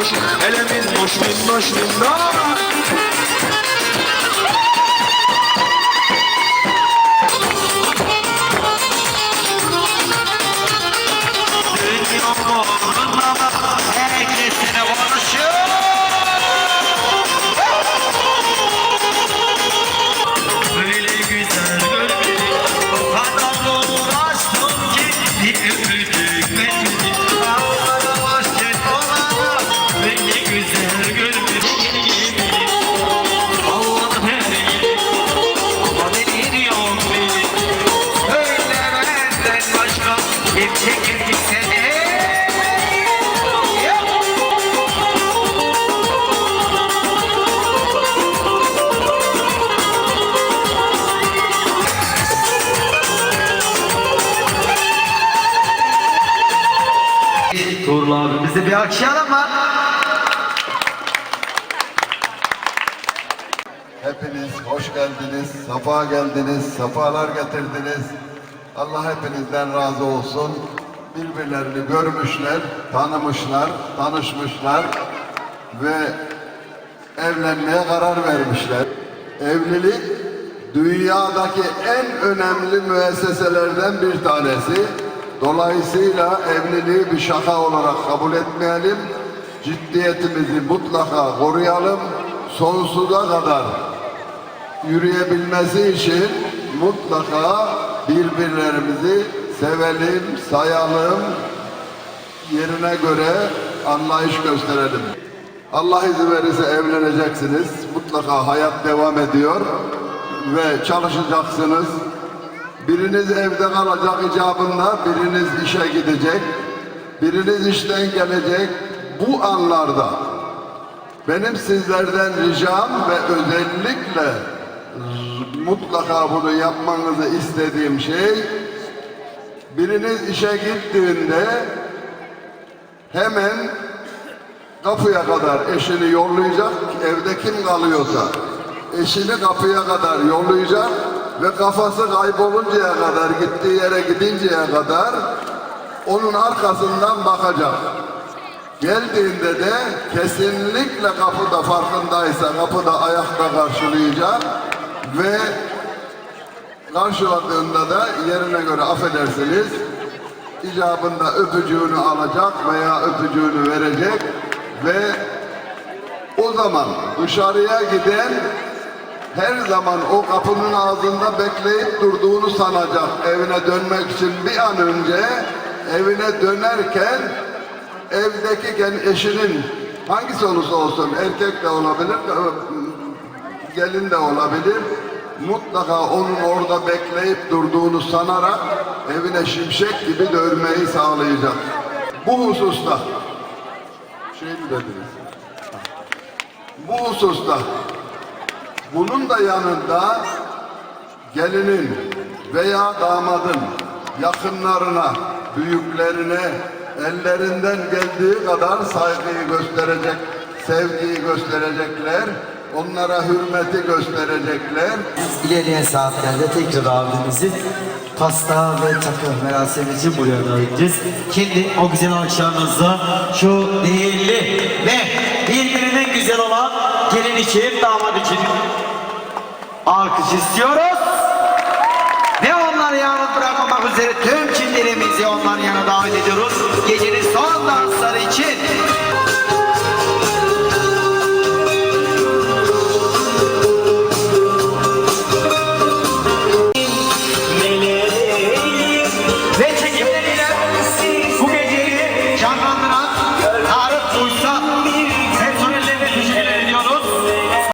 minnoş Hele minnoş minnoş minnoş seni? Tuğrul abimizi bir alkışlayalım mı? Hepiniz hoş geldiniz, safa geldiniz, safalar getirdiniz. Allah hepinizden razı olsun. Birbirlerini görmüşler, tanımışlar, tanışmışlar ve evlenmeye karar vermişler. Evlilik dünyadaki en önemli müesseselerden bir tanesi. Dolayısıyla evliliği bir şaka olarak kabul etmeyelim. Ciddiyetimizi mutlaka koruyalım. Sonsuza kadar yürüyebilmesi için mutlaka birbirlerimizi sevelim, sayalım, yerine göre anlayış gösterelim. Allah izin verirse evleneceksiniz. Mutlaka hayat devam ediyor ve çalışacaksınız. Biriniz evde kalacak icabında, biriniz işe gidecek, biriniz işten gelecek. Bu anlarda benim sizlerden ricam ve özellikle mutlaka bunu yapmanızı istediğim şey biriniz işe gittiğinde hemen kapıya kadar eşini yollayacak. Evde kim kalıyorsa eşini kapıya kadar yollayacak ve kafası kayboluncaya kadar gittiği yere gidinceye kadar onun arkasından bakacak. Geldiğinde de kesinlikle kapıda farkındaysa kapıda ayakta karşılayacak ve karşıladığında da yerine göre affedersiniz icabında öpücüğünü alacak veya öpücüğünü verecek ve o zaman dışarıya giden her zaman o kapının ağzında bekleyip durduğunu sanacak evine dönmek için bir an önce evine dönerken evdeki eşinin hangisi olursa olsun erkek de olabilir gelin de olabilir mutlaka onun orada bekleyip durduğunu sanarak evine şimşek gibi dönmeyi sağlayacak. Bu hususta şey mi dediniz? Bu hususta bunun da yanında gelinin veya damadın yakınlarına, büyüklerine ellerinden geldiği kadar saygıyı gösterecek, sevgiyi gösterecekler, onlara hürmeti gösterecekler. İlerleyen saatlerde tekrar abimizi pasta ve takı merasimi için buraya davet edeceğiz. O güzel alkışlarınızla şu değerli ve birbirinden güzel olan gelin için, damat için alkış istiyoruz. Ve onları yalnız bırakmamak üzere tüm çiftlerimizi onların yanına davet ediyoruz. Gecenin son dansları için